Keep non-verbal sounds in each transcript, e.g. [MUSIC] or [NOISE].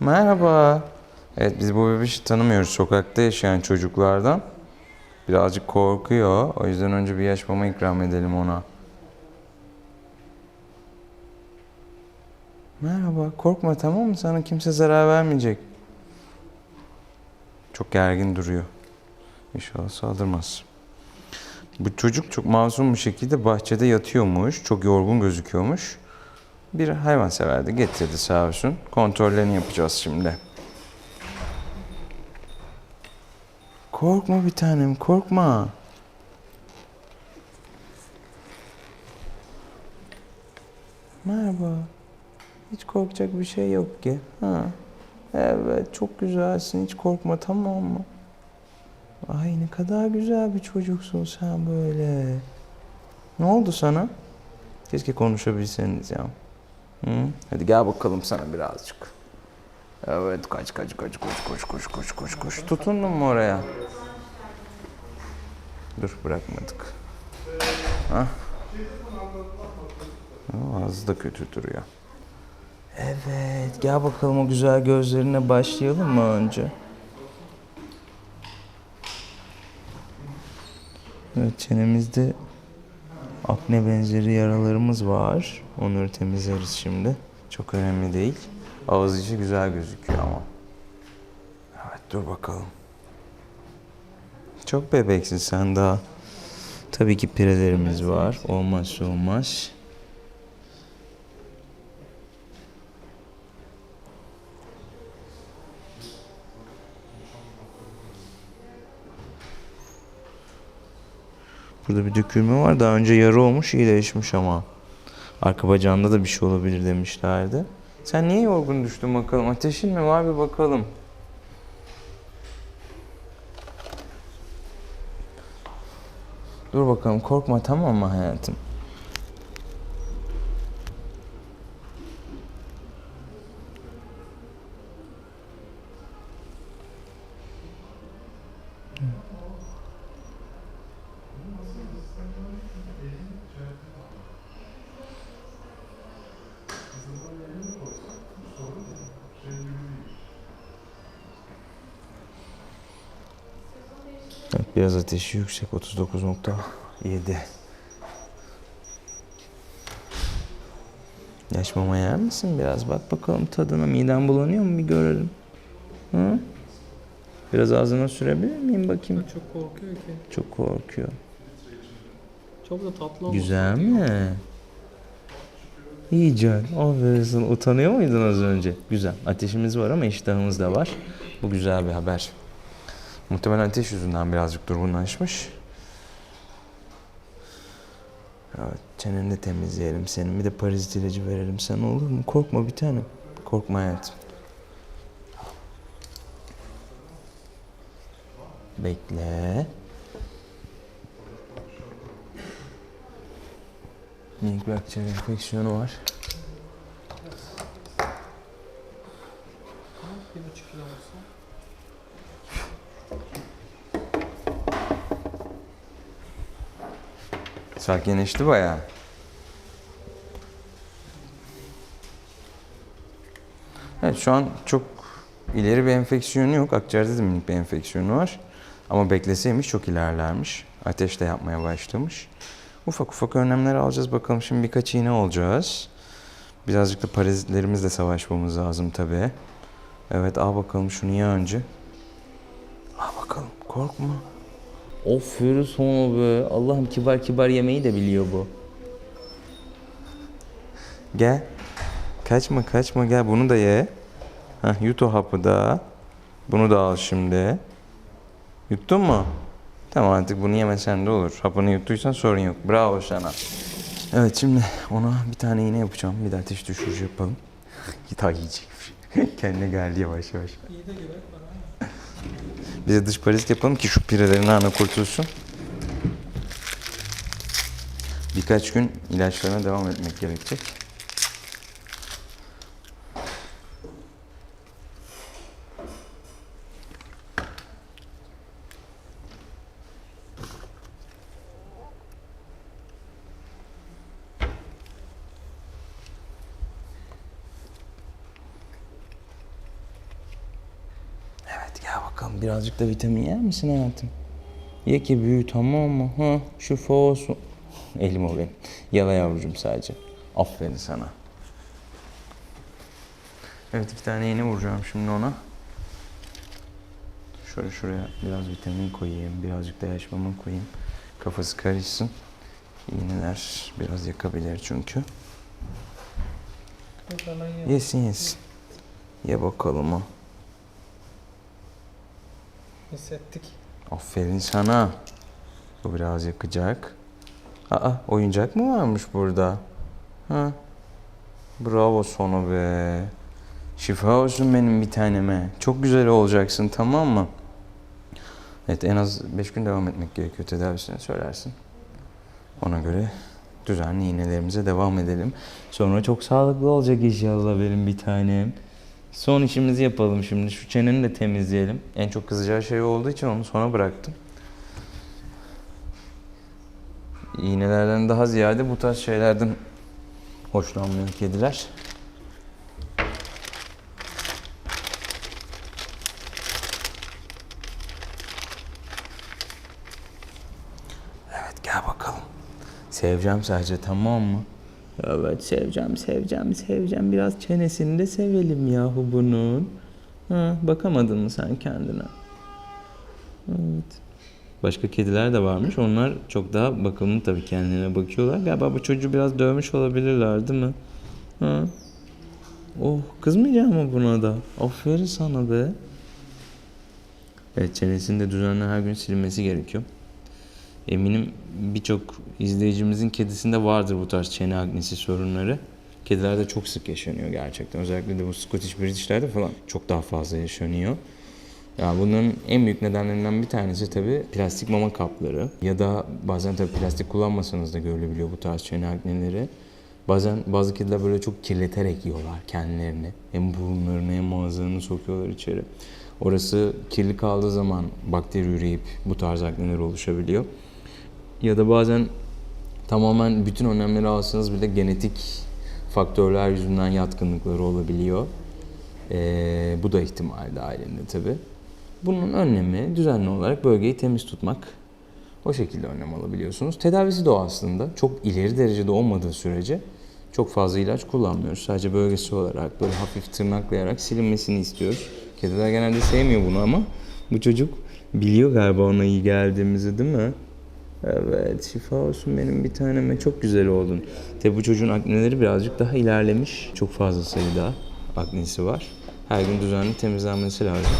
Merhaba. Evet biz bu bebişi tanımıyoruz sokakta yaşayan çocuklardan. Birazcık korkuyor. O yüzden önce bir yaş mama ikram edelim ona. Merhaba. Korkma tamam mı? Sana kimse zarar vermeyecek. Çok gergin duruyor. İnşallah saldırmaz. Bu çocuk çok masum bir şekilde bahçede yatıyormuş. Çok yorgun gözüküyormuş. Bir hayvansever de getirdi sağ olsun. Kontrollerini yapacağız şimdi. Korkma bir tanem, korkma. Merhaba. Hiç korkacak bir şey yok ki. Ha. Evet, çok güzelsin. Hiç korkma tamam mı? Ay ne kadar güzel bir çocuksun sen böyle. Ne oldu sana? Keşke konuşabilseniz ya. Hı? Hadi gel bakalım sana birazcık. Evet kaç kaç kaç koş koş koş koş koş koş. Tutundun mu oraya? Dur bırakmadık. Hah. Ağzı da kötü duruyor. Evet gel bakalım o güzel gözlerine başlayalım mı önce? Evet çenemizde akne benzeri yaralarımız var. Onları temizleriz şimdi. Çok önemli değil. Ağız içi güzel gözüküyor ama. Evet dur bakalım. Çok bebeksin sen daha. Tabii ki pirelerimiz var. Olmazsa olmaz. Burada bir dökülme var. Daha önce yara olmuş, iyileşmiş ama. Arka bacağında da bir şey olabilir demişlerdi. Sen niye yorgun düştün bakalım? Ateşin mi var bir bakalım. Dur bakalım korkma tamam mı hayatım? Biraz ateşi yüksek 39.7. Yaş mama yer misin biraz? Bak bakalım tadına. Miden bulanıyor mu bir görelim. Hı? Biraz ağzına sürebilir miyim bakayım? Çok korkuyor ki. Çok korkuyor. Çok da tatlı ama. Güzel mi? İyi can. Aferin sana. Utanıyor muydun az önce? Güzel. Ateşimiz var ama iştahımız da var. Bu güzel bir haber. Muhtemelen ateş yüzünden birazcık durgunlaşmış. Evet, çeneni de temizleyelim senin. Bir de parazit ilacı verelim sana olur mu? Korkma bir tanem. Korkma hayatım. Bekle. Minik bir akciğer enfeksiyonu var. Bir buçuk kilo olsa. Sakinleşti bayağı. Evet şu an çok ileri bir enfeksiyonu yok. Akciğerde de minik bir enfeksiyonu var. Ama bekleseymiş çok ilerlermiş. Ateş de yapmaya başlamış. Ufak ufak önlemler alacağız bakalım. Şimdi birkaç iğne olacağız. Birazcık da parazitlerimizle savaşmamız lazım tabii. Evet al bakalım şunu ye önce. Al bakalım korkma. Of yürü sonra be. Allah'ım kibar kibar yemeği de biliyor bu. Gel. Kaçma kaçma gel bunu da ye. Heh, yut o hapı da. Bunu da al şimdi. Yuttun mu? Tamam artık bunu yemesen de olur. Hapını yuttuysan sorun yok. Bravo sana. Evet şimdi ona bir tane iğne yapacağım. Bir de ateş düşürücü yapalım. [LAUGHS] Daha yiyecekmiş. [LAUGHS] Kendine geldi yavaş yavaş. İyi de gerek var de dış parazit yapalım ki şu pirelerin ana kurtulsun. Birkaç gün ilaçlarına devam etmek gerekecek. Bakalım birazcık da vitamin yer misin hayatım? Ye ki büyü tamam mı? Ha, şifa olsun. Elim o benim. Yala yavrucuğum sadece. Aferin sana. Evet iki tane iğne vuracağım şimdi ona. Şöyle şuraya biraz vitamin koyayım. Birazcık da yaş mama koyayım. Kafası karışsın. İğneler biraz yakabilir çünkü. Yesin yesin. Ye bakalım o. Hissettik. Aferin sana. Bu biraz yakacak. Aa oyuncak mı varmış burada? Ha. Bravo sana be. Şifa olsun benim bir taneme. Çok güzel olacaksın tamam mı? Evet en az 5 gün devam etmek gerekiyor tedavisine söylersin. Ona göre düzenli iğnelerimize devam edelim. Sonra çok sağlıklı olacak inşallah benim bir tanem. Son işimizi yapalım şimdi. Şu çeneni de temizleyelim. En çok kızacağı şey olduğu için onu sona bıraktım. İğnelerden daha ziyade bu tarz şeylerden hoşlanmıyor kediler. Evet gel bakalım. Seveceğim sadece tamam mı? Evet seveceğim seveceğim seveceğim. Biraz çenesini de sevelim yahu bunun. Ha, bakamadın mı sen kendine? Evet. Başka kediler de varmış. Onlar çok daha bakımlı tabii kendine bakıyorlar. Galiba bu çocuğu biraz dövmüş olabilirler değil mi? Ha. Oh kızmayacağım mı buna da? Aferin sana be. Evet çenesini de düzenli her gün silmesi gerekiyor. Eminim birçok izleyicimizin kedisinde vardır bu tarz çene aknesi sorunları. Kedilerde çok sık yaşanıyor gerçekten. Özellikle de bu Scottish British'lerde falan çok daha fazla yaşanıyor. Ya bunların en büyük nedenlerinden bir tanesi tabii plastik mama kapları ya da bazen tabii plastik kullanmasanız da görülebiliyor bu tarz çene akneleri. Bazen bazı kediler böyle çok kirleterek yiyorlar kendilerini. Hem burunlarını hem ağızlarını sokuyorlar içeri. Orası kirli kaldığı zaman bakteri üreyip bu tarz akneler oluşabiliyor. Ya da bazen tamamen bütün önlemleri alsanız bile genetik faktörler yüzünden yatkınlıkları olabiliyor. Ee, bu da ihtimal dahilinde tabi. Bunun önlemi düzenli olarak bölgeyi temiz tutmak. O şekilde önlem alabiliyorsunuz. Tedavisi de o aslında. Çok ileri derecede olmadığı sürece çok fazla ilaç kullanmıyoruz. Sadece bölgesi olarak böyle hafif tırnaklayarak silinmesini istiyoruz. Kediler genelde sevmiyor bunu ama bu çocuk biliyor galiba ona iyi geldiğimizi değil mi? Evet şifa olsun benim bir taneme çok güzel oldun. Tabi bu çocuğun akneleri birazcık daha ilerlemiş. Çok fazla sayıda aknesi var. Her gün düzenli temizlenmesi lazım.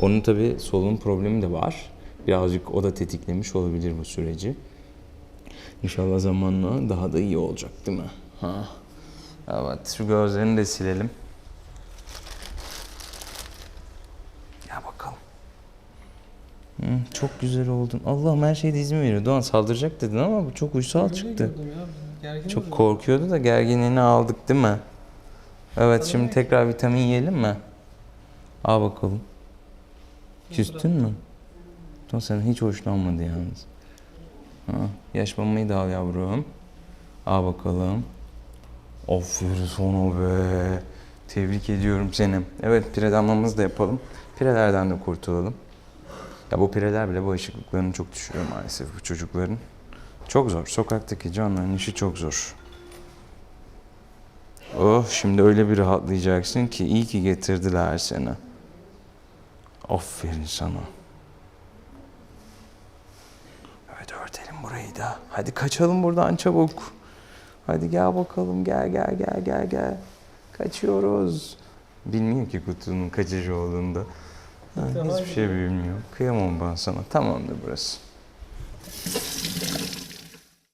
Onun tabi solunum problemi de var. Birazcık o da tetiklemiş olabilir bu süreci. İnşallah zamanla daha da iyi olacak değil mi? Ha. Evet şu gözlerini de silelim. Gel bakalım. Hı, çok güzel oldun. Allah'ım her şeyde izin veriyor. Doğan saldıracak dedin ama bu çok uysal Öyle çıktı. Çok korkuyordu da gerginliğini aldık değil mi? Evet şimdi tekrar vitamin yiyelim mi? Al bakalım. Küstün mü? Don sen hiç hoşlanmadı yalnız. Ha, yaş mamayı da al yavrum. Al bakalım. Aferin sana be. Tebrik ediyorum seni. Evet pire damlamızı da yapalım. Pirelerden de kurtulalım. Ya bu pireler bile bağışıklıklarını çok düşürüyor maalesef bu çocukların. Çok zor. Sokaktaki canlıların işi çok zor. Oh şimdi öyle bir rahatlayacaksın ki iyi ki getirdiler seni. Aferin sana. Evet örtelim burayı da. Hadi kaçalım buradan çabuk. Hadi gel bakalım gel gel gel gel gel. Kaçıyoruz. Bilmiyor ki kutunun kaçıcı olduğunda. Ha, hiçbir şey bilmiyor. Kıyamam ben sana. Tamamdır burası.